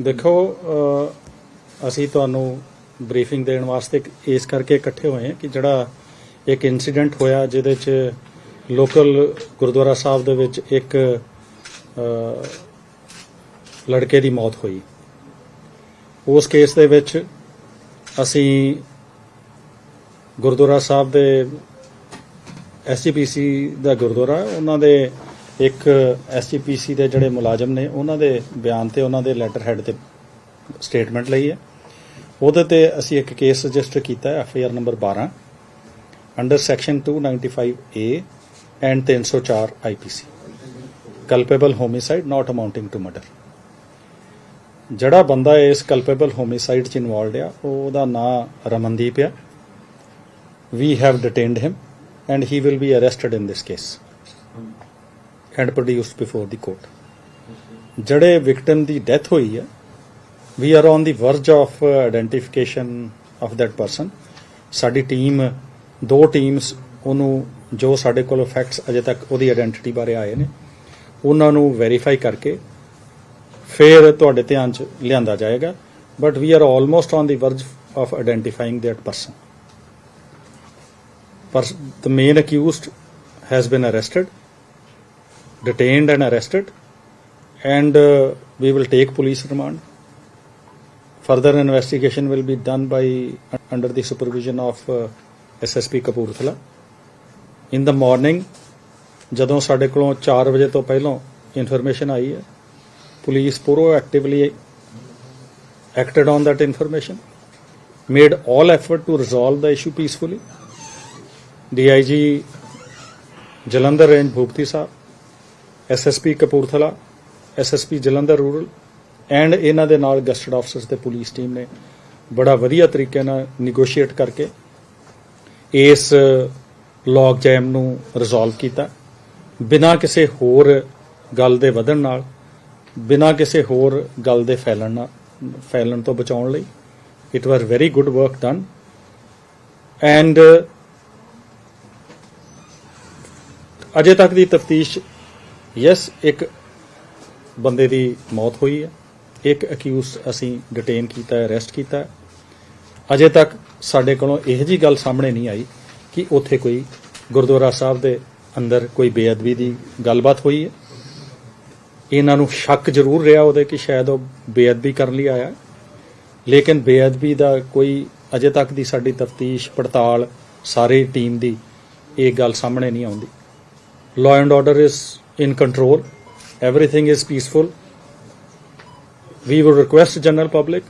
ਦੇਖੋ ਅਸੀਂ ਤੁਹਾਨੂੰ ਬਰੀਫਿੰਗ ਦੇਣ ਵਾਸਤੇ ਇਸ ਕਰਕੇ ਇਕੱਠੇ ਹੋਏ ਹਾਂ ਕਿ ਜਿਹੜਾ ਇੱਕ ਇਨਸੀਡੈਂਟ ਹੋਇਆ ਜਿਹਦੇ 'ਚ ਲੋਕਲ ਗੁਰਦੁਆਰਾ ਸਾਹਿਬ ਦੇ ਵਿੱਚ ਇੱਕ ਲੜਕੇ ਦੀ ਮੌਤ ਹੋਈ। ਉਸ ਕੇਸ ਦੇ ਵਿੱਚ ਅਸੀਂ ਗੁਰਦੁਆਰਾ ਸਾਹਿਬ ਦੇ ਐਸਜੀਪੀਸੀ ਦਾ ਗੁਰਦੁਆਰਾ ਉਹਨਾਂ ਦੇ ਇੱਕ ਐਸਜੀਪੀਸੀ ਦੇ ਜਿਹੜੇ ਮੁਲਾਜ਼ਮ ਨੇ, ਉਹਨਾਂ ਦੇ ਬਿਆਨ ਤੇ ਉਹਨਾਂ ਦੇ ਲੈਟਰ ਹੈਡ ਤੇ ਸਟੇਟਮੈਂਟ ਲਈ ਹੈ। ਉਹਦੇ ਤੇ ਅਸੀਂ ਇੱਕ ਕੇਸ ਰਜਿਸਟਰ ਕੀਤਾ ਹੈ FIR number 12 under section 295 A and 304 IPC culpable homicide not amounting to murder ਜਿਹੜਾ ਬੰਦਾ ਇਸ ਕਲਪੇਬਲ ਹੋਮਿਸਾਈਡ ਚ ਇਨਵੋਲਡ ਆ ਉਹਦਾ ਨਾਂ ਰਮਨਦੀਪ ਆ। We have detained him and he will be arrested in this case and produced before the court ਜਿਹੜੇ victim ਦੀ ਡੈਥ ਹੋਈ ਹੈ we are on the verge of identification of that person ਸਾਡੀ ਟੀਮ ਦੋ ਟੀਮਸ ਉਹਨੂੰ ਜੋ ਸਾਡੇ ਕੋਲ ਫੈਕਟਸ ਅਜੇ ਤੱਕ ਉਹਦੀ ਆਇਡੈਂਟੀਟੀ ਬਾਰੇ ਆਏ ਨੇ ਉਹਨਾਂ ਨੂੰ ਵੈਰੀਫਾਈ ਕਰਕੇ ਫਿਰ ਤੁਹਾਡੇ ਧਿਆਨ 'ਚ ਲਿਆਂਦਾ ਜਾਏਗਾ but we are almost on the verge of identifying that person ਪਰ the main accused has been arrested detained and arrested, and uh, we will take police remand. Further investigation will be done by under the supervision of uh, SSP Kapurthala. In the morning, ਜਦੋਂ ਸਾਡੇ ਕੋਲੋਂ 4 ਵਜੇ ਤੋਂ ਪਹਿਲਾਂ information ਆਈ ਹੈ police proactively acted on that information, made all effort to resolve the issue peacefully. DIG Jalandhar range Bhupati Sahib SSP Kapurthala SSP Jalandhar rural and ਇਹਨਾਂ ਦੇ ਨਾਲ ਗਸਟਡ ਆਫਸਰਸ ਤੇ ਪੁਲਿਸ ਟੀਮ ਨੇ ਬੜਾ ਵਧੀਆ ਤਰੀਕੇ ਨਾਲ ਨਿਗੋਸ਼ੀਏਟ ਕਰਕੇ ਇਸ ਲੌਗ ਜੈਮ ਨੂੰ ਰਿਜ਼ੋਲਵ ਕੀਤਾ। ਬਿਨਾਂ ਕਿਸੇ ਹੋਰ ਗੱਲ ਦੇ ਵਧਣ ਨਾਲ, ਬਿਨਾਂ ਕਿਸੇ ਹੋਰ ਗੱਲ ਦੇ ਫੈਲਣ ਨਾਲ, ਫੈਲਣ ਤੋਂ ਬਚਾਉਣ ਲਈ it was very good work done and ਅਜੇ ਤੱਕ ਦੀ ਤਫਤੀਸ਼ ਯੈਸ ਇੱਕ ਬੰਦੇ ਦੀ ਮੌਤ ਹੋਈ ਹੈ। ਇੱਕ ਅਕਿਊਜ਼ ਅਸੀਂ ਡਿਟੇਨ ਕੀਤਾ ਹੈ ਅਰੈਸਟ ਕੀਤਾ। ਹੈ ਅਜੇ ਤੱਕ ਸਾਡੇ ਕੋਲੋਂ ਇਹੋ ਜੀ ਗੱਲ ਸਾਹਮਣੇ ਨਹੀਂ ਆਈ ਕਿ ਉੱਥੇ ਕੋਈ ਗੁਰਦੁਆਰਾ ਸਾਹਿਬ ਦੇ ਅੰਦਰ ਕੋਈ ਬੇਅਦਬੀ ਦੀ ਗੱਲਬਾਤ ਹੋਈ ਹੈ। ਇਹਨਾਂ ਨੂੰ ਸ਼ੱਕ ਜ਼ਰੂਰ ਰਿਹਾ ਉਹਦੇ ਕਿ ਸ਼ਾਇਦ ਉਹ ਬੇਅਦਬੀ ਕਰਨ ਲਈ ਆਇਆ। ਲੇਕਿਨ ਬੇਅਦਬੀ ਦਾ ਕੋਈ ਅਜੇ ਤੱਕ ਦੀ ਸਾਡੀ ਤਫਤੀਸ਼, ਪੜਤਾਲ, ਸਾਰੀ ਟੀਮ ਦੀ ਇਹ ਗੱਲ ਸਾਹਮਣੇ ਨਹੀਂ ਆਉਂਦੀ। Law ਐਂਡ order ਇਸ in control everything is peaceful we will request general public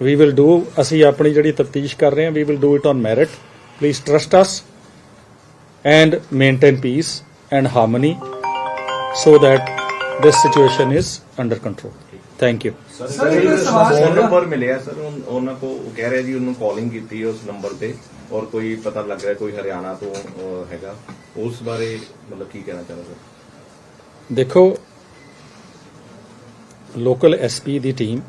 we will do ਅਸੀਂ ਆਪਣੀ ਜਿਹੜੀ ਤਫਤੀਸ਼ ਕਰ ਰਹੇ ਹਾਂ we will do it on merit please trust us and maintain peace and harmony so that this situation is under control thank you sir ਇੱਕ phone number ਮਿਲਿਆ sir ਉਹਨਾਂ ਕੋ ਉਹ ਕਹਿ ਰਿਹਾ ਜੀ ਉਹਨੂੰ ਕਾਲਿੰਗ ਕੀਤੀ ਉਸ ਨੰਬਰ ਤੇ ਔਰ ਕੋਈ ਪਤਾ ਲੱਗ ਰਿਹਾ ਕੋਈ ਹਰਿਆਣਾ ਤੋਂ ਹੈਗਾ। ਉਸ ਬਾਰੇ ਮਤਲਬ ਕੀ ਕਹਿਣਾ ਚਾਹੁੰਦਾ ਸਰ ਦੇਖੋ ਲੋਕਲ ਐਸਪੀ ਦੀ ਟੀਮ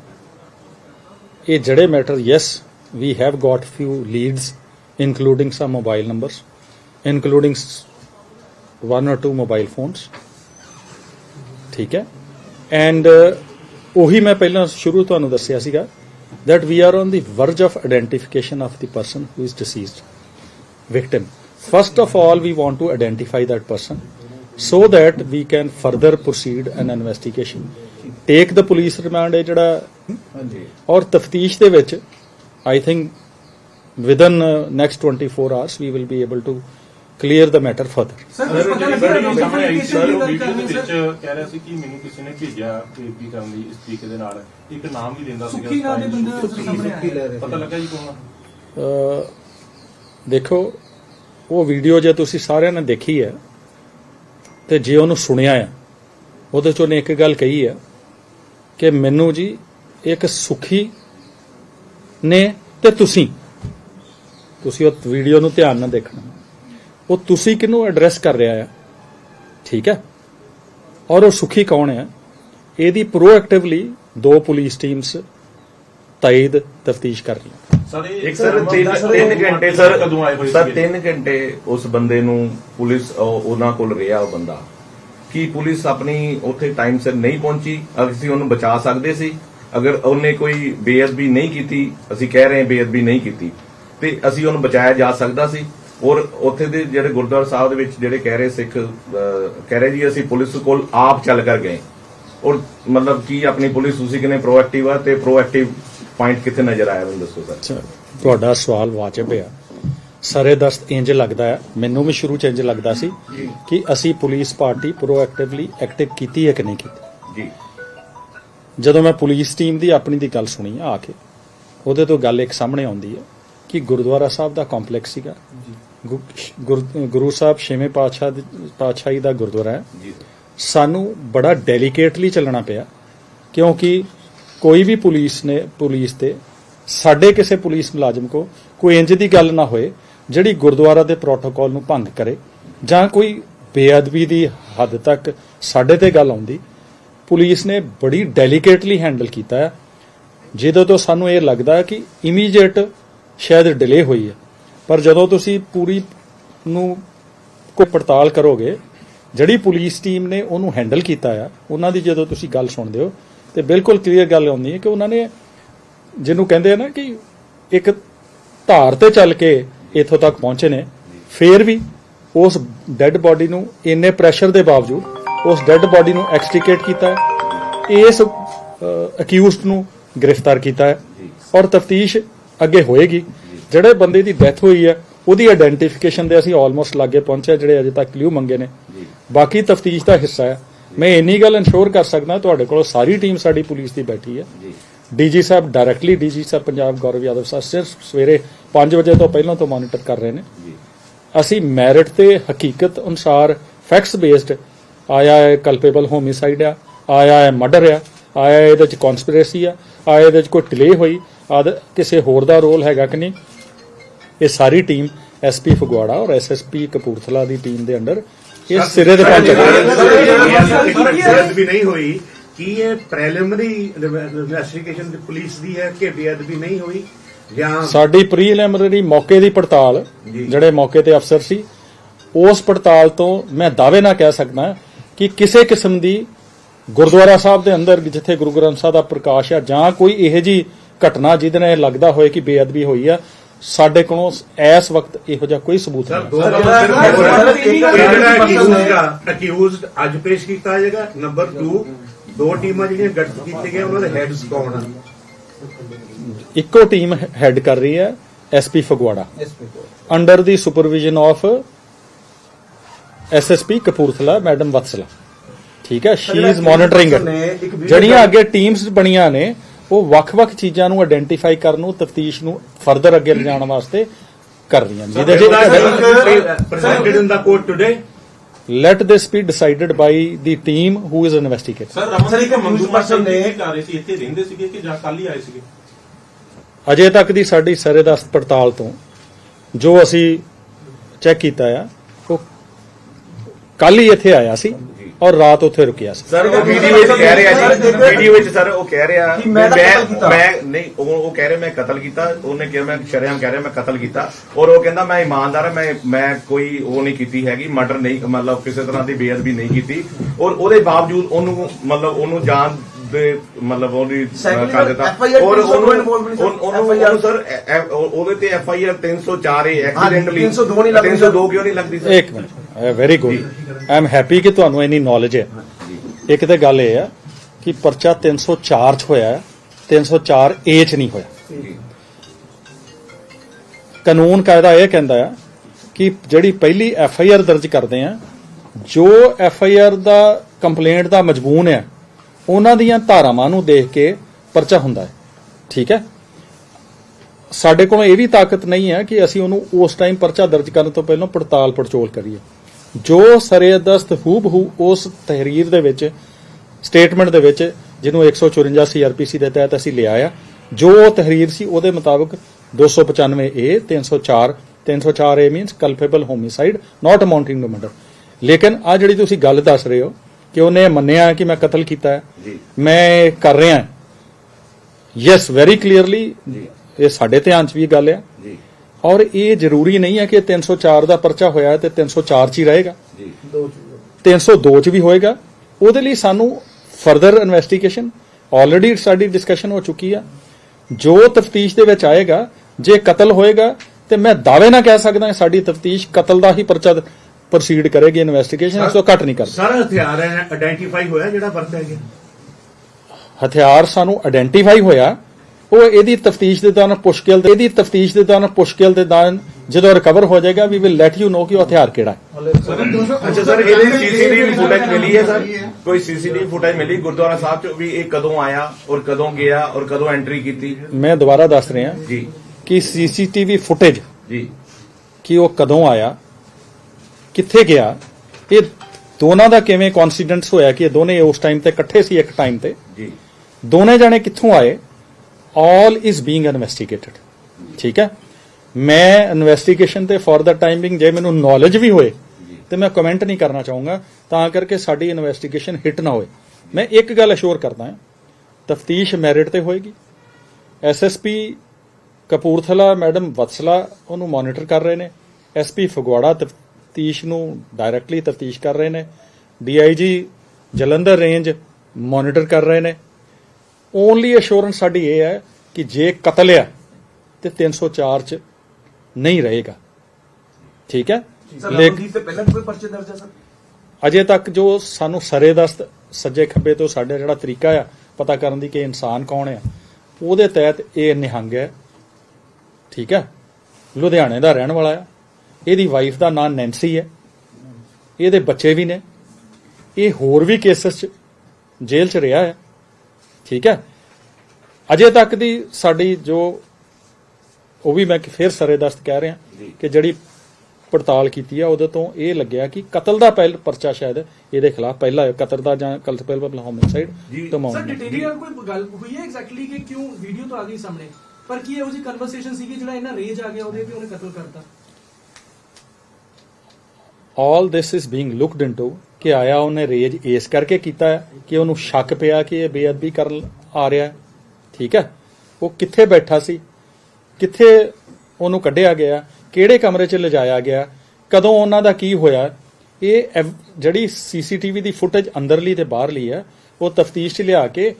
ਇਹ ਜਿਹੜੇ matter yes we have got few leads including some mobile numbers including one or two mobile phones. ਠੀਕ ਹੈ? ਐਂਡ ਉਹੀ ਮੈਂ ਪਹਿਲਾਂ ਸ਼ੁਰੂ ਤੁਹਾਨੂੰ ਦੱਸਿਆ ਸੀਗਾ that we are on the verge of identification of the person who is deceased victim first of all we want to identify that person so that we can further proceed an investigation take the police remand ਇਹ ਜਿਹੜਾ ਹਾਂਜੀ ਔਰ ਤਫਤੀਸ਼ ਦੇ ਵਿੱਚ I think within uh, next 24 hours we will be able to ਸਾਹਮਣੇ ਆਈ sir ਉਹ ਵੀਡੀਓ ਦੇ ਸਰ ਵਿੱਚ ਕਹਿ ਰਿਹਾ ਸੀ ਕਿ ਮੈਨੂੰ ਕਿਸੇ ਨੇ ਭੇਜਿਆ ਬੇਬੀ ਕਰਨ ਲਈ ਇਸ ਤਰੀਕੇ ਦੇ ਨਾਲ ਇੱਕ ਨਾਮ ਵੀ ਦਿੰਦਾ ਸੀਗਾ ਸੁੱਖੀ ਨਾਂ ਦੇ ਬੰਦੇ ਸੁੱਖੀ, ਸਾਹਮਣੇ ਆਏ। ਸੁੱਖੀ ਲੈ ਰਹੇ ਪਤਾ ਲੱਗਾ ਜੀ ਕੌਣ ਆ? ਅ, ਦੇਖੋ ਉਹ ਵੀਡੀਓ ਜੇ ਤੁਸੀਂ ਸਾਰਿਆਂ ਨੇ ਦੇਖੀ ਹੈ ਤੇ ਜੇ ਉਹਨੂੰ ਸੁਣਿਆ ਹੈ ਉਹਦੇ ਚ ਉਹਨੇ ਇੱਕ ਗੱਲ ਕਹੀ ਹੈ ਕਿ ਮੈਨੂੰ ਜੀ ਇੱਕ ਸੁਖੀ ਨੇ ਤੇ ਤੁਸੀਂ ਤੁਸੀਂ ਉਹ ਵੀਡੀਓ ਨੂੰ ਧਿਆਨ ਨਾਲ ਦੇਖਣਾ। ਉਹ ਤੁਸੀਂ ਕਿਹਨੂੰ ਐਡਰੈਸ ਕਰ ਰਿਹਾ ਹੈ ਠੀਕ ਹੈ? ਔਰ ਉਹ ਸੁਖੀ ਕੌਣ ਹੈ? ਇਹਦੀ ਪ੍ਰੋਐਕਟਿਵਲੀ ਦੋ ਪੁਲਿਸ ਟੀਮਸ ਤਾਇਦ ਤਫਤੀਸ਼ ਕਰ ਰਹੀਆਂ। ਸਰ ਇਹ ਇੱਕ ਸਰ 3 ਘੰਟੇ ਸਰ ਕਦੋਂ ਆਏ ਹੋਏ ਸਰ ਸੀਗੇ? 3 ਘੰਟੇ ਉਸ ਬੰਦੇ ਨੂੰ ਪੁਲਿਸ ਉਹ- ਉਹਨਾਂ ਕੋਲ ਰਿਹਾ ਉਹ ਬੰਦਾ। ਕਿ ਪੁਲਿਸ ਆਪਣੀ ਉੱਥੇ ਟਾਈਮ ਸਿਰ ਨਹੀਂ ਪਹੁੰਚੀ? ਅਸੀਂ ਉਹਨੂੰ ਬਚਾ ਸਕਦੇ ਸੀ? ਅਗਰ ਉਹਨੇ ਕੋਈ ਬੇਅਦਬੀ ਨਹੀਂ ਕੀਤੀ ਅਸੀਂ ਕਹਿ ਰਹੇ ਹਾਂ ਬੇਅਦਬੀ ਨਹੀਂ ਕੀਤੀ ਤੇ ਅਸੀਂ ਉਹਨੂੰ ਬਚਾਇਆ ਜਾ ਸਕਦਾ ਸੀ? ਔਰ ਉੱਥੇ ਦੇ ਜਿਹੜੇ ਗੁਰਦੁਆਰਾ ਸਾਹਿਬ ਦੇ ਵਿੱਚ ਜਿਹੜੇ ਕਹਿ ਰਹੇ ਸਿੱਖ ਕਹਿ ਰਹੇ ਜੀ ਅਸੀਂ ਪੁਲਿਸ ਕੋਲ ਆਪ ਚੱਲ ਕਰ ਗਏ। ਔਰ ਮਤਲਬ ਕੀ ਆਪਣੀ ਪੁਲਿਸ ਤੁਸੀਂ ਕਿਨੇ ਪ੍ਰੋਐਕਟਿਵ ਆ ਤੇ ਪ੍ਰੋਐਕਟਿਵ ਪੁਆਇੰਟ ਕਿੱਥੇ ਨਜ਼ਰ ਆਇਆ ਮੈਨੂੰ ਦੱਸੋ ਸਰ? ਤੁਹਾਡਾ ਸਵਾਲ ਵਾਜਬ ਆ। ਸਰੇ ਦਸਤ ਇੰਜ ਲੱਗਦਾ ਹੈ ਮੈਨੂੰ ਵੀ ਸ਼ੁਰੂ ਚ ਇੰਜ ਲੱਗਦਾ ਸੀ ਕਿ ਅਸੀਂ ਪੁਲਿਸ ਪਾਰਟੀ ਪ੍ਰੋਐਕਟਿਵਲੀ ਐਕਟਿਵ ਕੀਤੀ ਹੈ ਕਿ ਨਹੀਂ ਕੀਤੀ? ਜੀ। ਜਦੋਂ ਮੈਂ ਪੁਲਿਸ ਟੀਮ ਦੀ ਆਪਣੀ ਦੀ ਗੱਲ ਸੁਣੀ ਆ ਕੇ ਉਹਦੇ ਤੋਂ ਗੱਲ ਇੱਕ ਸਾਹਮਣੇ ਆਉਂਦੀ ਹੈ ਕਿ ਗੁਰਦੁਆਰਾ ਸਾਹਿਬ ਦਾ ਕੰਪਲੈਕਸ ਸੀਗਾ। ਗੁਰ- ਸਾਹਿਬ ਛੇਵੇਂ ਪਾਤਸ਼ਾਹ ਦੀ- ਪਾਤਸ਼ਾਹੀ ਦਾ ਗੁਰਦੁਆਰਾ ਹੈ। ਜੀ ਸਾਨੂੰ ਬੜਾ ਡੈਲੀਕੇਟਲੀ ਚੱਲਣਾ ਪਿਆ ਕਿਉਂਕਿ ਕੋਈ ਵੀ ਪੁਲਿਸ ਨੇ ਪੁਲਿਸ ਤੇ ਸਾਡੇ ਕਿਸੇ ਪੁਲਿਸ ਮੁਲਾਜ਼ਮ ਕੋ ਕੋਈ ਇੰਜ ਦੀ ਗੱਲ ਨਾ ਹੋਏ ਜਿਹੜੀ ਗੁਰਦੁਆਰਾ ਦੇ ਪ੍ਰੋਟੋਕਾਲ ਨੂੰ ਭੰਗ ਕਰੇ ਜਾਂ ਕੋਈ ਬੇਅਦਬੀ ਦੀ ਹੱਦ ਤੱਕ ਸਾਡੇ ਤੇ ਗੱਲ ਆਉਂਦੀ ਪੁਲਿਸ ਨੇ ਬੜੀ ਡੈਲੀਕੇਟਲੀ ਹੈਂਡਲ ਕੀਤਾ ਹੈ। ਜਿਹਦੇ ਤੋਂ ਸਾਨੂੰ ਇਹ ਲੱਗਦਾ ਕਿ ਇਮੀਡੀਏਟ ਸ਼ਾਇਦ ਡਿਲੇ ਹੋਈ ਹੈ। ਪਰ ਜਦੋਂ ਤੁਸੀਂ ਪੂਰੀ ਨੂੰ ਕੋਈ ਪੜਤਾਲ ਕਰੋਗੇ, ਜਿਹੜੀ ਪੁਲਿਸ ਟੀਮ ਨੇ ਉਹਨੂੰ ਹੈਂਡਲ ਕੀਤਾ ਆ, ਉਹਨਾਂ ਦੀ ਜਦੋਂ ਤੁਸੀਂ ਗੱਲ ਸੁਣਦੇ ਹੋ, ਤੇ ਬਿਲਕੁਲ ਕਲੀਅਰ ਗੱਲ ਆਉਂਦੀ ਹੈ ਕਿ ਉਹਨਾਂ ਨੇ ਜਿਹਨੂੰ ਕਹਿੰਦੇ ਆ ਨਾ ਕਿ ਇੱਕ ਧਾਰ ਤੇ ਚੱਲ ਕੇ ਇੱਥੋਂ ਤੱਕ ਪਹੁੰਚੇ ਨੇ, ਫੇਰ ਵੀ ਉਸ ਡੈੱਡ ਬਾਡੀ ਨੂੰ ਇੰਨੇ ਪ੍ਰੈਸ਼ਰ ਦੇ ਬਾਵਜੂਦ ਉਸ ਡੈੱਡ ਬਾਡੀ ਨੂੰ ਐਕਸਟ੍ਰੀਕੇਟ ਕੀਤਾ ਹੈ, ਇਸ ਅਕਿਊਜ਼ਡ ਨੂੰ ਗ੍ਰਿਫਤਾਰ ਕੀਤਾ ਹੈ ਔਰ ਤਫਤੀਸ਼ ਅੱਗੇ ਹੋਏਗੀ। ਜਿਹੜੇ ਬੰਦੇ ਦੀ ਡੈਥ ਹੋਈ ਹੈ ਉਹਦੀ ਆਇਡੈਂਟੀਫਿਕੇਸ਼ਨ ਦੇ ਅਸੀਂ ਆਲਮੋਸਟ ਲਾਗੇ ਪਹੁੰਚੇ ਜਿਹੜੇ ਅਜੇ ਤੱਕ ਕਲੂ ਮੰਗੇ ਨੇ। ਬਾਕੀ ਤਫਤੀਸ਼ ਦਾ ਹਿੱਸਾ ਹੈ। ਮੈਂ ਇੰਨੀ ਗੱਲ ਇਨਸ਼ੋਰ ਕਰ ਸਕਦਾ ਤੁਹਾਡੇ ਕੋਲ ਸਾਰੀ ਟੀਮ ਸਾਡੀ ਪੁਲਿਸ ਦੀ ਬੈਠੀ ਹੈ। ਡੀਜੀ ਸਾਹਿਬ ਡਾਇਰੈਕਟਲੀ ਡੀਜੀ ਸਾਹਿਬ ਪੰਜਾਬ ਗੌਰਵ ਯਾਦਵ ਸਾਹਿਬ ਸਿਰਫ ਸਵੇਰੇ 5 ਵਜੇ ਤੋਂ ਪਹਿਲਾਂ ਤੋਂ ਮੋਨੀਟਰ ਕਰ ਰਹੇ ਨੇ। ਅਸੀਂ ਮੈਰਿਟ ਤੇ ਹਕੀਕਤ ਅਨੁਸਾਰ ਫੈਕਟਸ ਬੇਸਡ ਆਇਆ ਹੈ ਕਲਪੇਬਲ ਹੋਮਿਸਾਈਡ ਆ ਆਇਆ ਹੈ ਮਰਡਰ ਆ ਆਇਆ ਇਹਦੇ ਚ ਕਨਸਪੀਰੇਸੀ ਆ ਆਇਆ ਇਹਦੇ ਚ ਕੋਈ ਡਿਲੇ ਹੋਈ ਆਦ ਕਿਸੇ ਹੋਰ ਦਾ ਰੋਲ ਹੈਗਾ ਕਿ ਨਹੀਂ ਇਹ ਸਾਰੀ ਟੀਮ ਐਸਪੀ ਫਗਵਾੜਾ ਔਰ ਐਸਐਸਪੀ ਕਪੂਰਥਲਾ ਦੀ ਟੀਮ ਦੇ ਅੰਡਰ ਇਹ ਸਿਰੇ ਪਹੁੰਚ ਗਈ ਬੇਅਦਬੀ ਨਹੀਂ ਹੋਈ ਕੀ ਇਹ ਪ੍ਰੀਲਿਮਿਨਰੀ ਇਨਵੈਸਟੀਗੇਸ਼ਨ ਦੀ ਪੁਲਿਸ ਦੀ ਹੈ ਕਿ ਬੇਅਦਬੀ ਨਹੀਂ ਹੋਈ ਜਾਂ ਸਾਡੀ ਪ੍ਰੀਲਿਮਿਨਰੀ ਮੌਕੇ ਦੀ ਪੜਤਾਲ। ਜਿਹੜੇ ਮੌਕੇ ਤੇ ਅਫਸਰ ਸੀ ਉਸ ਪੜਤਾਲ ਤੋਂ ਮੈਂ ਦਾਅਵੇ ਨਾਲ ਕਹਿ ਸਕਦਾ ਕਿ ਕਿਸੇ ਕਿਸਮ ਦੀ ਗੁਰਦੁਆਰਾ ਸਾਹਿਬ ਦੇ ਅੰਦਰ ਜਿੱਥੇ ਗੁਰੂ ਗ੍ਰੰਥ ਸਾਹਿਬ ਦਾ ਪ੍ਰਕਾਸ਼ ਹੈ ਜਾਂ ਕੋਈ ਇਹੋ ਜੀ ਘਟਨਾ ਜਿਹਦੇ ਨਾਲ ਇਹ ਲੱਗਦਾ ਹੋਏ ਕਿ ਬੇਅਦਬੀ ਹੋਈ ਆ ਸਾਡੇ ਕੋਲੋਂ ਇਸ ਵਕਤ ਇਹੋ ਜਿਹਾ ਕੋਈ ਸਬੂਤ ਸਰ ਨਹੀਂ। ਜਿਹੜਾ ਅਕਿਊਜ਼ਡ ਅੱਜ ਪੇਸ਼ ਕੀਤਾ ਜਾਏਗਾ ਨੰਬਰ 2 ਦੋ ਟੀਮਾਂ ਜਿਹੜੀਆਂ ਗਠਿਤ ਕੀਤੀਆਂ ਗਈਆਂ ਉਹਨਾਂ ਦੇ ਹੈਡਸ ਕੌਣ ਆ? ਇੱਕੋ ਟੀਮ ਹੈਡ ਕਰ ਰਹੀ ਹੈ SP Phagwara. Under the supervision of SSP Kapurthala madam Vatsala. ਠੀਕ ਹੈ ਸ਼ੀ ਇਜ਼ ਮੋਨਿਟਰਿੰਗ ਜਿਹੜੀਆਂ ਅੱਗੇ ਟੀਮਸ ਬਣੀਆਂ ਨੇ ਉਹ ਵੱਖ-ਵੱਖ ਚੀਜ਼ਾਂ ਨੂੰ ਆਇਡੈਂਟੀਫਾਈ ਕਰਨ ਨੂੰ ਤਫਤੀਸ਼ ਨੂੰ ਫਰਦਰ ਅੱਗੇ ਲਿਜਾਣ ਵਾਸਤੇ ਕਰ ਰਹੀਆਂ ਨੇ। ਜਿਹਦੇ ਚ presented in the court today let this be decided by the team who is investigate sir Raman sir, ਇੱਕ ਮੰਦੂ person ਨੇ- ਕਰ ਰਹੇ ਸੀ? ਇੱਥੇ ਰਹਿੰਦੇ ਸੀਗੇ ਕਿ ਜਾਂ ਕੱਲ ਹੀ ਆਏ ਸੀਗੇ? ਅਜੇ ਤੱਕ ਦੀ ਸਾਡੀ ਸਰੇਦਸਤ ਪੜਤਾਲ ਤੋਂ ਜੋ ਅਸੀਂ ਚੈੱਕ ਕੀਤਾ ਆ ਉਹ ਕੱਲ ਹੀ ਇੱਥੇ ਆਇਆ ਸੀ। ਔਰ ਰਾਤ ਉੱਥੇ ਰੁਕਿਆ ਸੀ। ਸਰ ਉਹ ਵੀਡੀਓ ਵਿੱਚ ਕਹਿ ਰਿਹਾ ਜੀ ਵੀਡੀਓ ਵਿੱਚ ਸਰ ਉਹ ਕਹਿ ਰਿਹਾ ਮੈਂ ਤਾਂ ਕਤਲ ਕੀਤਾ। ਮੈਂ ਨਹੀਂ ਉਹ ਉਹ ਕਹਿ ਰਿਹਾ ਮੈਂ ਕਤਲ ਕੀਤਾ ਉਹਨੇ ਕਿਹਾ ਮੈਂ ਸ਼ਰੇਆਮ ਕਹਿ ਰਿਹਾ ਮੈਂ ਕਤਲ ਕੀਤਾ। ਔਰ ਉਹ ਕਹਿੰਦਾ ਮੈਂ ਇਮਾਨਦਾਰ ਹਾਂ ਮੈਂ ਮੈਂ ਕੋਈ ਉਹ ਨਹੀਂ ਕੀਤੀ ਹੈਗੀ ਮਰਡਰ ਨਹੀਂ ਮਤਲਬ ਕਿਸੇ ਤਰ੍ਹਾਂ ਦੀ ਬੇਅਦਬੀ ਨਹੀਂ ਕੀਤੀ। ਔਰ ਉਹਦੇ ਬਾਵਜੂਦ ਉਹਨੂੰ ਮਤਲਬ ਉਹਨੂੰ ਜਾਨ ਦੇ ਮਤਲਬ ਉਹਦੀ ਕਰ ਦਿੱਤਾ। ਔਰ 302 ਉਹਨੂੰ? ਉਹਨੂੰ ਸਰ ਉਹਦੇ ਤੇ F I R 304 A accidentally 302 ਨਹੀਂ ਲੱਗਦੀ, 302 ਕਿਉਂ ਨਹੀਂ ਲੱਗਦੀ ਸਰ? ਇੱਕ minute. Very good I am happy ਕਿ ਤੁਹਾਨੂੰ ਇੰਨੀ ਨੌਲੇਜ ਹੈ। ਇੱਕ ਤੇ ਗੱਲ ਇਹ ਆ ਕਿ ਪਰਚਾ 304 ਚ ਹੋਇਆ ਹੈ 304 ਏ ਚ ਨਹੀਂ ਹੋਇਆ। ਕਾਨੂੰਨ ਕਾਇਦਾ ਇਹ ਕਹਿੰਦਾ ਆ ਕਿ ਜਿਹੜੀ ਪਹਿਲੀ ਐਫ ਆਈ ਆਰ ਦਰਜ ਕਰਦੇ ਆ, ਜੋ ਐਫ ਆਈ ਆਰ ਦਾ ਕੰਪਲੇਂਟ ਦਾ ਮਜਬੂਨ ਹੈ, ਉਹਨਾਂ ਦੀਆਂ ਧਾਰਾਵਾਂ ਨੂੰ ਦੇਖ ਕੇ ਪਰਚਾ ਹੁੰਦਾ ਹੈ। ਠੀਕ ਹੈ? ਸਾਡੇ ਕੋਲ ਇਹ ਵੀ ਤਾਕਤ ਨਹੀਂ ਹੈ ਕਿ ਅਸੀਂ ਉਹਨੂੰ ਉਸ ਟਾਈਮ ਪਰਚਾ ਦਰਜ ਕਰਨ ਤੋਂ ਪਹਿਲਾਂ ਪੜਤਾਲ ਪੜਚੋਲ ਕਰੀਏ। ਜੋ ਸਰੇਦਸਤ ਹੂਬਹੂ ਉਸ ਤਹਿਰੀਰ ਦੇ ਵਿੱਚ ਸਟੇਟਮੈਂਟ ਦੇ ਵਿੱਚ ਜਿਹਨੂੰ 154 ਸੀਆਰਪੀਸੀ ਦੇ ਤਹਿਤ ਅਸੀਂ ਲਿਆ ਆ ਜੋ ਉਹ ਤਹਿਰੀਰ ਸੀ ਉਹਦੇ ਮੁਤਾਬਕ 295 A 304 304 A means culpable homicide not amounting to murder ਲੇਕਿਨ ਆ ਜਿਹੜੀ ਤੁਸੀਂ ਗੱਲ ਦੱਸ ਰਹੇ ਹੋ ਕਿ ਉਹਨੇ ਮੰਨਿਆ ਕਿ ਮੈਂ ਕਤਲ ਕੀਤਾ ਹੈ ਜੀ। ਮੈਂ ਕਰ ਰਿਹਾ ਯੈਸ ਵੈਰੀ ਕਲੀਅਰਲੀ ਜੀ। ਇਹ ਸਾਡੇ ਧਿਆਨ 'ਚ ਵੀ ਗੱਲ ਆ। ਜੀ। ਔਰ ਇਹ ਜ਼ਰੂਰੀ ਨਹੀਂ ਹੈ ਕਿ 304 ਦਾ ਪਰਚਾ ਹੋਇਆ ਹੈ ਤੇ 304 ਚ ਹੀ ਰਹੇਗਾ। ਜੀ। 302 ਚ ਵੀ ਹੋਏਗਾ। ਉਹਦੇ ਲਈ ਸਾਨੂੰ ਫਰਦਰ ਇਨਵੈਸਟੀਗੇਸ਼ਨ ਆਲਰੇਡੀ ਸਾਡੀ ਡਿਸਕਸ਼ਨ ਹੋ ਚੁੱਕੀ ਆ। ਜੋ ਤਫਤੀਸ਼ ਦੇ ਵਿੱਚ ਆਏਗਾ ਜੇ ਕਤਲ ਹੋਏਗਾ ਤੇ ਮੈਂ ਦਾਅਵੇ ਨਾਲ ਕਹਿ ਸਕਦਾ ਸਾਡੀ ਤਫਤੀਸ਼ ਕਤਲ ਦਾ ਹੀ ਪਰਚਾ ਪ੍ਰੋਸੀਡ ਕਰੇਗੀ ਇਨਵੈਸਟੀਗੇਸ਼ਨ ਇਸ ਤੋਂ ਘੱਟ ਨਹੀਂ ਕਰ ਸਾਰਾ ਹਥਿਆਰ ਆਇਡੈਂਟੀਫਾਈ ਹੋਇਆ ਜਿਹੜਾ ਵਰਤਿਆ ਗਿਆ? ਹਥਿਆਰ ਸਾਨੂੰ ਆਇਡੈਂਟੀਫਾਈ ਹੋਇਆ। ਉਹ ਇਹਦੀ ਤਫਤੀਸ਼ ਦੇ ਦੌਰਾਨ ਪੁਸ਼ਕਿਲ ਦੇ ਇਹਦੀ ਤਫਤੀਸ਼ ਦੇ ਦੌਰਾਨ ਪੁਸ਼ਕਿਲ ਦੇ ਦੌਰਾਨ ਜਦੋਂ ਰਿਕਵਰ ਹੋ ਜਾਏਗਾ we will let you know ਕਿ ਉਹ ਹਥਿਆਰ ਕਿਹੜਾ ਹੈ। ਅੱਛਾ ਸਰ ਇਹਦੇ ਸੀਸੀਟੀਵੀ ਫੁਟੇਜ ਮਿਲੀ ਹੈ ਸਰ? ਕੋਈ ਸੀਸੀਟੀਵੀ ਫੁਟੇਜ ਮਿਲੀ? ਗੁਰਦੁਆਰਾ ਸਾਹਿਬ ਚ ਵੀ ਇਹ ਕਦੋਂ ਆਇਆ ਔਰ ਕਦੋਂ ਗਿਆ ਔਰ ਕਦੋਂ ਐਂਟਰੀ ਕੀਤੀ? ਮੈਂ ਦੁਬਾਰਾ ਦੱਸ ਰਿਹਾ ਜੀ। ਕਿ ਸੀਸੀਟੀਵੀ ਫੁਟੇਜ ਜੀ। ਕਿ ਉਹ ਕਦੋਂ ਆਇਆ ਕਿੱਥੇ ਗਿਆ ਇਹ ਦੋਨਾਂ ਦਾ ਕਿਵੇਂ ਕੌਨਸੀਡੈਂਸ ਹੋਇਆ ਕਿ ਇਹ ਦੋਨੇ ਉਸ ਟਾਈਮ ਤੇ ਇਕੱਠੇ ਸੀ ਇੱਕ ਟਾਈਮ ਤੇ? ਜੀ। ਦੋਨੇ ਜਾਣੇ ਕਿੱਥੋਂ ਆਏ? ਆਲ ਇਜ਼ ਬੀਇੰਗ ਇਨਵੈਸਟੀਗੇਟਿਡ ਠੀਕ ਹੈ? ਮੈਂ ਇਨਵੈਸਟੀਗੇਸ਼ਨ ਤੇ ਫॉर ਦਾ ਟਾਈਮਿੰਗ ਜੇ ਮੈਨੂੰ ਨੌਲੇਜ ਵੀ ਹੋਏ, ਤੇ ਮੈਂ ਕਮੈਂਟ ਨਹੀਂ ਕਰਨਾ ਚਾਹੂੰਗਾ, ਤਾਂ ਕਰਕੇ ਸਾਡੀ ਇਨਵੈਸਟੀਗੇਸ਼ਨ ਹਿੱਟ ਨਾ ਹੋਏ। ਮੈਂ ਇੱਕ ਗੱਲ ਅਸ਼ੋਰ ਕਰਦਾ ਹਾਂ, ਤਫਤੀਸ਼ ਮੈਰਿਟ ਤੇ ਹੋਏਗੀ। ਐਸਐਸਪੀ ਕਪੂਰਥਲਾ ਮੈਡਮ ਵਤਸਲਾ ਉਹਨੂੰ ਮੋਨੀਟਰ ਕਰ ਰਹੇ ਨੇ। ਐਸਪੀ ਫਗਵਾੜਾ ਤਫਤੀਸ਼ ਨੂੰ ਡਾਇਰੈਕਟਲੀ ਤਫਤੀਸ਼ ਕਰ ਰਹੇ ਨੇ। ਡੀਆਈਜੀ ਜਲੰਧਰ ਰੇਂਜ ਮੋਨੀਟਰ ਕਰ ਰਹੇ ਨੇ। ਓਨਲੀ ਅਸ਼ੋਰੈਂਸ ਸਾਡੀ ਇਹ ਹੈ ਕਿ ਜੇ ਕਤਲ ਆ ਤੇ 304 ਚ ਨਹੀਂ ਰਹੇਗਾ। ਠੀਕ ਹੈ? ਲੇਕਿਨ ਤੇ ਪਹਿਲਾਂ ਕੋਈ ਪਰਚੇ ਦਰਜ ਹੈ ਸਰ? ਅਜੇ ਤੱਕ ਜੋ ਸਾਨੂੰ ਸਰੇਦਸਤ ਸੱਜੇ ਖੱਬੇ ਤੋਂ ਸਾਡੇ ਜਿਹੜਾ ਤਰੀਕਾ ਆ ਪਤਾ ਕਰਨ ਦੀ ਕਿ ਇਨਸਾਨ ਕੌਣ ਆ ਉਹਦੇ ਤਹਿਤ ਇਹ ਨਿਹੰਗ ਹੈ। ਠੀਕ ਹੈ? ਲੁਧਿਆਣੇ ਦਾ ਰਹਿਣ ਵਾਲਾ ਆ। ਇਹਦੀ ਵਾਈਫ ਦਾ ਨਾਮ ਨੈਂਸੀ ਹੈ। ਇਹਦੇ ਬੱਚੇ ਵੀ ਨੇ। ਇਹ ਹੋਰ ਵੀ ਕੇਸਸ 'ਚ ਜੇਲ੍ਹ 'ਚ ਰਿਹਾ ਹੈ। ਠੀਕ ਹੈ? ਅਜੇ ਤੱਕ ਦੀ ਸਾਡੀ ਜੋ ਉਹ ਵੀ ਮੈਂ ਫਿਰ ਸਰੇਦਸਤ ਕਹਿ ਰਿਹਾ ਕਿ ਜਿਹੜੀ ਪੜਤਾਲ ਕੀਤੀ ਆ ਉਹਦੇ ਤੋਂ ਇਹ ਲੱਗਿਆ ਕਿ ਕਤਲ ਦਾ ਪਹਿਲ ਪਰਚਾ ਸ਼ਾਇਦ ਇਹਦੇ ਖਿਲਾਫ ਪਹਿਲਾ ਕਤਲ ਦਾ ਜਾਂ ਕਲਪਲ ਹੋਮਿਸਾਈਡ ਜੀ, ਤੋਂ ਸਰ ਡਿਟੇਲ ਕੋਈ ਗੱਲ ਹੋਈ ਹੈ ਐਗਜ਼ੈਕਟਲੀ ਕਿ ਕਿਉਂ ਵੀਡੀਓ ਤਾਂ ਆ ਗਈ ਸਾਹਮਣੇ? ਪਰ ਕੀ ਇਹੋ ਜਿਹੀ ਕਨਵਰਸੇਸ਼ਨ ਸੀਗੀ ਜਿਹੜਾ ਇਹਨਾਂ ਰੇਜ ਆ ਗਿਆ ਉਹਦੇ ਤੇ ਉਹਨੇ ਕਤਲ ਕਰਤਾ? All this is being looked into ਕਿ ਆਇਆ ਉਹਨੇ ਰੇਜ ਇਸ ਕਰਕੇ ਕੀਤਾ ਕਿ ਉਹਨੂੰ ਸ਼ੱਕ ਪਿਆ ਕਿ ਇਹ ਬੇਅਦਬੀ ਕਰਨ ਆ ਰਿਹਾ ਹੈ। ਠੀਕ ਹੈ? ਉਹ ਕਿੱਥੇ ਬੈਠਾ ਸੀ? ਕਿੱਥੇ ਉਹਨੂੰ ਕੱਢਿਆ ਗਿਆ? ਕਿਹੜੇ ਕਮਰੇ 'ਚ ਲਿਜਾਇਆ ਗਿਆ? ਕਦੋਂ ਉਹਨਾਂ ਦਾ ਕੀ ਹੋਇਆ? ਇਹ ਐਵ- ਜਿਹੜੀ ਸੀਸੀਟੀਵੀ ਦੀ ਫੁਟੇਜ ਅੰਦਰਲੀ ਤੇ ਬਾਹਰਲੀ ਹੈ ਉਹ ਤਫਤੀਸ਼ 'ਚ ਲਿਆ ਕੇ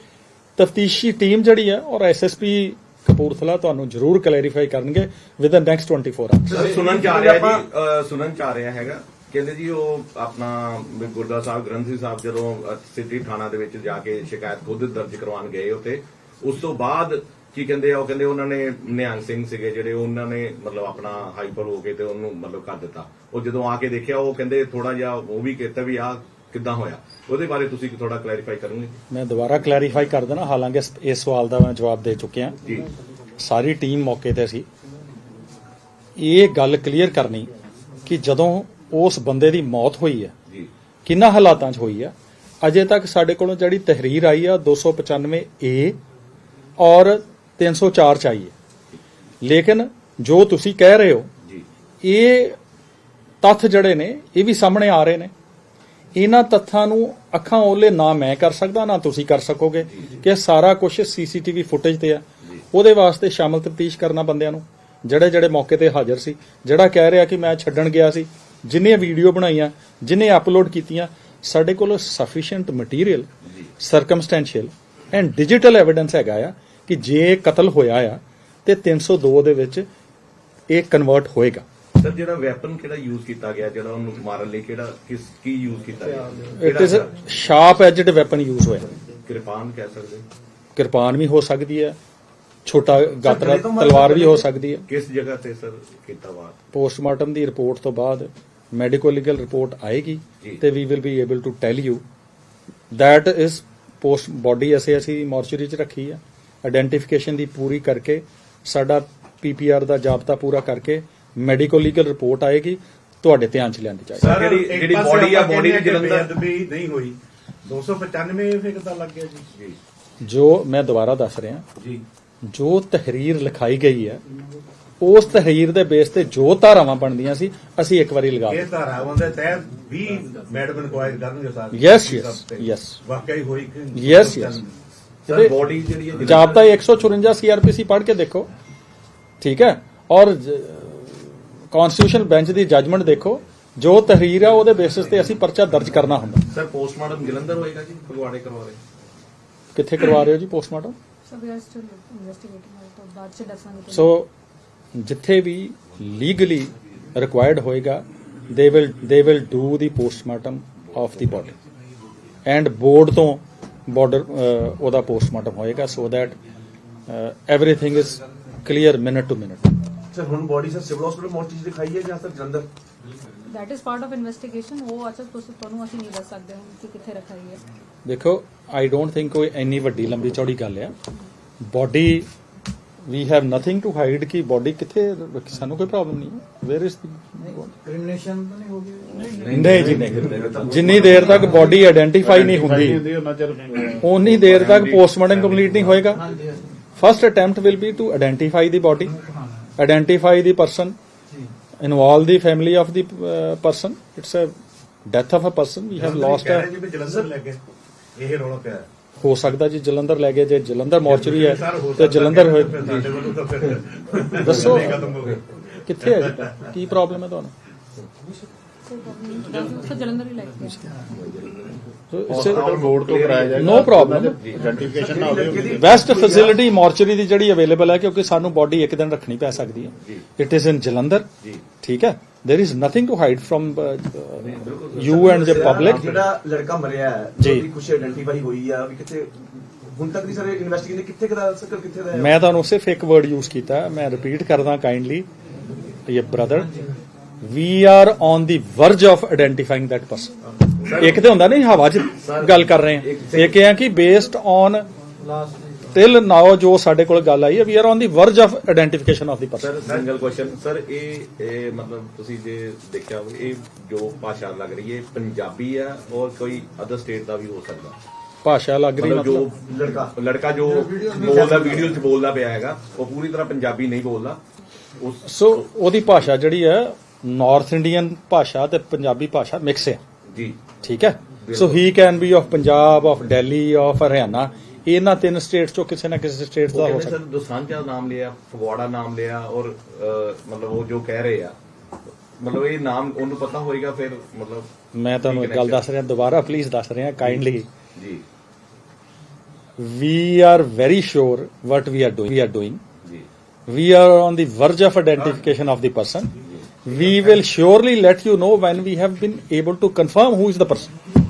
ਤਫਤੀਸ਼ੀ ਟੀਮ ਜਿਹੜੀ ਹੈ ਔਰ ਐਸਐਸਪੀ ਕਪੂਰਥਲਾ ਤੁਹਾਨੂੰ ਜ਼ਰੂਰ ਕਲੈਰੀਫਾਈ ਕਰਨਗੇ ਵਿਦ ਨੈਕਸਟ 24 ਆਵਰਸ ਸੁਣਨ ਚ ਆ ਰਿਹਾ ਜੀ ਸੁਣਨ ਚ ਆ ਰਿਹਾ ਹੈਗਾ। ਕਹਿੰਦੇ ਜੀ ਉਹ ਆਪਣਾ ਵੀ ਗੁਰਦੁਆਰਾ ਸਾਹਿਬ ਗ੍ਰੰਥੀ ਸਾਹਿਬ ਜਦੋਂ ਸਿਟੀ ਥਾਣਾ ਦੇ ਵਿੱਚ ਜਾ ਕੇ ਸ਼ਿਕਾਇਤ ਖੁਦ ਦਰਜ ਕਰਵਾਉਣ ਗਏ ਉਤੇ ਉਸ ਤੋਂ ਬਾਅਦ ਕੀ ਕਹਿੰਦੇ ਆ ਉਹ ਕਹਿੰਦੇ ਉਹਨਾਂ ਨੇ ਨਿਹੰਗ ਸਿੰਘ ਸੀਗੇ ਜਿਹੜੇ ਉਹਨਾਂ ਨੇ ਮਤਲਬ ਆਪਣਾ ਹਾਈਪਰ ਹੋ ਕੇ ਤੇ ਉਹਨੂੰ ਮਤਲਬ ਕਰ ਦਿੱਤਾ। ਉਹ ਜਦੋਂ ਆ ਕੇ ਦੇਖਿਆ ਉਹ ਕਹਿੰਦੇ ਥੋੜਾ ਜਿਹਾ ਉਹ ਵੀ ਕੀਤਾ ਵੀ ਆ ਕਿੱਦਾਂ ਹੋਇਆ। ਉਹਦੇ ਬਾਰੇ ਤੁਸੀਂ ਥੋੜਾ ਕਲੈਰੀਫਾਈ ਕਰੋਗੇ? ਮੈਂ ਦੁਬਾਰਾ ਕਲੈਰੀਫਾਈ ਕਰ ਦੇਣਾ ਹਾਲਾਂਕਿ ਇਸ- ਇਸ ਸਵਾਲ ਦਾ ਮੈਂ ਜਵਾਬ ਦੇ ਚੁੱਕਿਆ ਜੀ। ਸਾਰੀ ਟੀਮ ਮੌਕੇ ਤੇ ਸੀ। ਇਹ ਗੱਲ ਕਲੀਅਰ ਕਰਨੀ ਕਿ ਜਦੋਂ ਉਸ ਬੰਦੇ ਦੀ ਮੌਤ ਹੋਈ ਹੈ। ਜੀ। ਕਿੰਨਾ ਹਾਲਾਤਾਂ 'ਚ ਹੋਈ ਆ ਅਜੇ ਤੱਕ ਸਾਡੇ ਕੋਲੋਂ ਜਿਹੜੀ ਤਹਿਰੀਰ ਆਈ ਆ 295 ਏ ਔਰ 304 ਚ ਆਈ ਹੈ। ਲੇਕਿਨ ਜੋ ਤੁਸੀਂ ਕਹਿ ਰਹੇ ਹੋ ਜੀ। ਇਹ ਤੱਥ ਜਿਹੜੇ ਨੇ ਇਹ ਵੀ ਸਾਹਮਣੇ ਆ ਰਹੇ ਨੇ। ਇਹਨਾਂ ਤੱਥਾਂ ਨੂੰ ਅੱਖਾਂ ਓਲੇ ਨਾ ਮੈਂ ਕਰ ਸਕਦਾ ਨਾ ਤੁਸੀਂ ਕਰ ਸਕੋਗੇ ਕਿ ਸਾਰਾ ਕੁਝ ਸੀਸੀਟੀਵੀ ਫੁਟੇਜ ਤੇ ਆ। ਉਹਦੇ ਵਾਸਤੇ ਸ਼ਾਮਲ ਤਫਤੀਸ਼ ਕਰਨਾ ਬੰਦਿਆਂ ਨੂੰ ਜਿਹੜੇ ਜਿਹੜੇ ਮੌਕੇ ਤੇ ਹਾਜ਼ਰ ਸੀ ਜਿਹੜਾ ਕਹਿ ਰਿਹਾ ਕਿ ਮੈਂ ਛੱਡਣ ਗਿਆ ਸੀ ਜਿੰਨੇ ਵੀਡੀਓ ਬਣਾਈਆਂ ਜਿੰਨੇ ਅਪਲੋਡ ਕੀਤੀਆਂ ਸਾਡੇ ਕੋਲ sufficient material circumstantial and digital evidence ਹੈਗਾ ਆ ਕਿ ਜੇ ਕਤਲ ਹੋਇਆ ਆ ਤੇ 302 ਦੇ ਵਿੱਚ ਇਹ ਕਨਵਰਟ ਹੋਏਗਾ। ਸਰ ਜਿਹੜਾ ਵੈਪਨ ਕਿਹੜਾ ਯੂਜ਼ ਕੀਤਾ ਗਿਆ ਜਿਹੜਾ ਉਹਨੂੰ ਮਾਰਨ ਲਈ ਕਿਹੜਾ ਕਿਸ ਕੀ ਯੂਜ਼ ਕੀਤਾ ਗਿਆ? It is sharp edged weapon use ਹੋਇਆ। ਕਿਰਪਾਨ ਕਹਿ ਸਕਦੇ ਕਿਰਪਾਨ ਵੀ ਹੋ ਸਕਦੀ ਹੈ ਛੋਟਾ ਗਾਤਰਾ ਤਲਵਾਰ ਵੀ ਹੋ ਸਕਦੀ ਹੈ। ਕਿਸ ਜਗ੍ਹਾ ਤੇ ਸਰ ਕੀਤਾ ਵਾ ਪੋਸਟਮਾਰਟਮ ਦੀ ਰਿਪੋਰਟ ਤੋਂ ਬਾਅਦ ਮੈਡੀਕੋ ਲੀਗਲ ਰਿਪੋਰਟ ਆਏਗੀ। ਤੇ we will be able to tell you that is post body ਅਸੀਂ ਅਸੀਂ ਮੋਰਚਰੀ 'ਚ ਰੱਖੀ ਹੈ ਆਇਡੈਂਟੀਫਿਕੇਸ਼ਨ ਦੀ ਪੂਰੀ ਕਰਕੇ ਸਾਡਾ ਪੀਪੀਆਰ ਦਾ ਜਾਬਤਾ ਪੂਰਾ ਕਰਕੇ ਮੈਡੀਕੋ ਲੀਗਲ ਰਿਪੋਰਟ ਆਏਗੀ। ਤੁਹਾਡੇ ਧਿਆਨ 'ਚ ਲਿਆਂਦੀ ਜਾਏਗੀ। ਸਰ, ਜਿਹੜੀ- ਜਿਹੜੀ body ਆ, ਕਹਿੰਦੇ ਵੀ ਜਲੰਧਰ- ਬੇਅਦਬੀ ਨਹੀਂ ਹੋਈ। 295 ਫਿਰ ਕਿੱਦਾਂ ਲੱਗ ਗਿਆ ਜੀ। ਜੀ। ਜੋ ਮੈਂ ਦੁਬਾਰਾ ਦੱਸ ਰਿਹਾ ਜੀ। ਜੋ ਤਹਿਰੀਰ ਲਿਖਾਈ ਗਈ ਹੈ ਉਸ ਤਹਿਰੀਰ ਦੇ ਬੇਸ ਤੇ ਜੋ ਧਾਰਾਵਾਂ ਬਣਦੀਆਂ ਸੀ ਅਸੀਂ ਇੱਕ ਵਾਰੀ ਲਗਾ ਇਹ ਧਾਰਾਵਾਂ ਦੇ ਤਹਿਤ ਵੀ ਮੈਡਮ ਇਨਕੁਆਇਰੀ ਕਰਨਗੇ ਸਾਰੇ ਯੈਸ ਯੈਸ ਯੈਸ ਵਾਕਈ ਹੋਈ ਯੈਸ ਜੋ ਤਹਿਰੀਰ ਆ ਉਹਦੇ ਬੇਸਿਸ ਤੇ ਅਸੀਂ ਪਰਚਾ ਦਰਜ ਕਰਨਾ ਹੁੰਦਾ। ਸਰ ਪੋਸਟਮਾਰਟਮ ਜਲੰਧਰ ਹੋਏਗਾ ਜੀ ਫਗਵਾੜੇ ਕਰਵਾ ਰਹੇ। ਕਿੱਥੇ ਕਰਵਾ ਰਹੇ ਹੋ ਜੀ postmortem so we are still ਤੋਂ ਬਾਅਦ ਚ ਦੱਸਾਂਗੇ ਸੋ ਜਿੱਥੇ ਵੀ ਲੀਗਲੀ ਰਿਕੁਆਇਰਡ ਹੋਏਗਾ they will they will do the postmortem of the body and board ਤੋਂ ਬਾਰਡਰ ਉਹਦਾ ਪੋਸਟਮਾਰਟਮ ਹੋਏਗਾ so that everything is clear minute two minute sir ਹੁਣ body sir civil hospital mortuary ਦਿਖਾਈ ਹੈ ਜਾਂ sir Jalandhar? That is part of investigation ਉਹ ਅੱਛਾ ਤੁਸੀਂ ਤੁਹਾਨੂੰ ਅਸੀਂ ਨਹੀਂ ਦੱਸ ਸਕਦੇ ਹੁਣ ਕਿ ਕਿੱਥੇ ਰਖਾਈ ਹੈ। ਦੇਖੋ ਆਈ ਡੋਂਟ ਥਿੰਕ ਕੋਈ ਇੰਨੀ ਵੱਡੀ ਲੰਬੀ ਚੌੜੀ ਗੱਲ ਆ। Body we have nothing to hide ਕਿ ਬਾਡੀ ਕਿੱਥੇ ਸਾਨੂੰ ਕੋਈ ਪ੍ਰੋਬਲਮ ਨਹੀਂ ਵੇਅਰ ਇਜ਼ ਦੀ ਕ੍ਰਿਮੀਨੇਸ਼ਨ ਤਾਂ ਨਹੀਂ ਹੋ ਗਈ ਨਹੀਂ ਜੀ ਨਹੀਂ ਜਿੰਨੀ ਦੇਰ ਤੱਕ ਬਾਡੀ ਆਇਡੈਂਟੀਫਾਈ ਨਹੀਂ ਹੁੰਦੀ ਉਨੀ ਦੇਰ ਤੱਕ ਪੋਸਟਮਾਰਟਮ ਕੰਪਲੀਟ ਨਹੀਂ ਹੋਏਗਾ first attempt will be to identify the body identify the person involve the family of the person it's a death of a person we have lost ਵੀ ਜਲੰਧਰ ਲੈ ਕੇ ਇਹ ਰੌਲਾ ਪਿਆ। ਹੈ। ਸਕਦਾ ਜੀ ਜਲੰਧਰ ਲੈ ਗਏ ਜੇ ਜਲੰਧਰ ਮੋਰਚਰੀ ਹੈ ਤੇ ਜਲੰਧਰ ਹੋਏ ਫਿਰ ਸਾਡੇ ਵੱਲੋਂ ਤਾਂ ਫਿਰ ਦੱਸੋ। ਕਿੱਥੇ ਹੈ ਜੀ? ਕੀ ਪ੍ਰੋਬਲਮ ਹੈ ਤੁਹਾਨੂੰ? ਜਲੰਧਰ ਹੀ ਬੋਰਡ ਤੋਂ ਕਰਾਇਆ ਜਾਏਗਾ। No problem. ਆਇਡੈਂਟੀਫਿਕੇਸ਼ਨ ਨਾ ਹੋਵੇ ਬੈਸਟ ਫੈਸਿਲਿਟੀ ਮੋਰਚਰੀ ਦੀ ਜਿਹੜੀ ਅਵੇਲੇਬਲ ਹੈ ਕਿਉਂਕਿ ਸਾਨੂੰ ਬਾਡੀ ਇੱਕ ਦਿਨ ਰੱਖਣੀ ਪੈ ਸਕਦੀ ਹੈ। It is in Jalandhar. ਠੀਕ ਹੈ। There is nothing to hide from you and the public ਜਿਹੜਾ ਲੜਕਾ ਮਰਿਆ ਹੈ ਜੀ। ਉਹਦੀ ਕੁਛ ਆਇਡੈਂਟੀਫਾਈ ਹੋਈ ਆ ਵੀ ਕਿੱਥੇ ਹੁਣ ਤੱਕ ਦੀ ਸਰ ਇਨਵੈਸਟੀਗੇਸ਼ਨ ਕਿੱਥੇ ਕਦਾ ਸਰ ਕਿੱਥੇ ਦਾ ਮੈਂ ਤੁਹਾਨੂੰ ਸਿਰਫ ਇੱਕ ਵਰਡ ਯੂਜ਼ ਕੀਤਾ ਮੈਂ ਰਿਪੀਟ ਕਰਦਾ ਕਾਈਂਡਲੀ ਇਹ brother we are on the verge of identifying that person. ਇੱਕ ਤੇ ਹੁੰਦਾ ਨਹੀਂ ਹਵਾ 'ਚ ਗੱਲ ਕਰ ਰਹੇ ਇੱਕ ਇਹ ਹੈ ਕਿ ਬੇਸਡ ਔਨ ਟਿਲ ਨਾਓ ਜੋ ਸਾਡੇ ਕੋਲ ਗੱਲ ਆਈ ਹੈ we are on the verge of identification of the person sir single question sir ਇਹ ਇਹ ਮਤਲਬ ਤੁਸੀਂ ਜੇ ਦੇਖਿਆ ਹੋਵੇ ਇਹ ਜੋ ਭਾਸ਼ਾ ਲੱਗ ਰਹੀ ਹੈ ਪੰਜਾਬੀ ਹੈ ਔਰ ਕੋਈ ਅਦਰ ਸਟੇਟ ਦਾ ਵੀ ਹੋ ਸਕਦਾ? ਭਾਸ਼ਾ ਲੱਗ ਰਹੀ ਮਤਲਬ ਜੋ ਲੜਕਾ। ਲੜਕਾ ਜੋ ਬੋਲਦਾ ਵੀਡੀਓ 'ਚ ਬੋਲਦਾ ਪਿਆ ਹੈਗਾ ਉਹ ਪੂਰੀ ਤਰ੍ਹਾਂ ਪੰਜਾਬੀ ਨਹੀਂ ਬੋਲਦਾ। ਉਸ ਸੋ ਉਹਦੀ ਭਾਸ਼ਾ ਜਿਹੜੀ ਹੈ ਨਾਰਥ ਇੰਡੀਅਨ ਭਾਸ਼ਾ ਤੇ ਪੰਜਾਬੀ ਭਾਸ਼ਾ ਮਿਕਸ ਹੈ। ਜੀ। ਠੀਕ ਹੈ? So he can be of Punjab of Delhi of Haryana ਇਹਨਾਂ ਤਿੰਨ ਸਟੇਟਸ ਚੋਂ ਕਿਸੇ ਨਾ ਕਿਸੇ ਸਟੇਟ ਦਾ ਹੋ ਸਕਦਾ ਸਰ ਦੋਸਾਂਝਾ ਨਾਮ ਲਿਆ ਫਗਵਾੜਾ ਨਾਮ ਲਿਆ ਔਰ ਮਤਲਬ ਉਹ ਜੋ ਕਹਿ ਰਹੇ ਆ ਮਤਲਬ ਇਹ ਨਾਮ ਉਹਨੂੰ ਪਤਾ ਹੋਏਗਾ ਫਿਰ ਮਤਲਬ ਮੈਂ ਤੁਹਾਨੂੰ ਇੱਕ ਗੱਲ ਦੱਸ ਰਿਹਾ ਦੁਬਾਰਾ ਪਲੀਜ਼ ਦੱਸ ਰਿਹਾ ਕਾਈਂਡਲੀ ਜੀ we are very sure what we are doing we are doing ਜੀ we are on the verge of identification of the person we will surely let you know when we have been able to confirm who is the person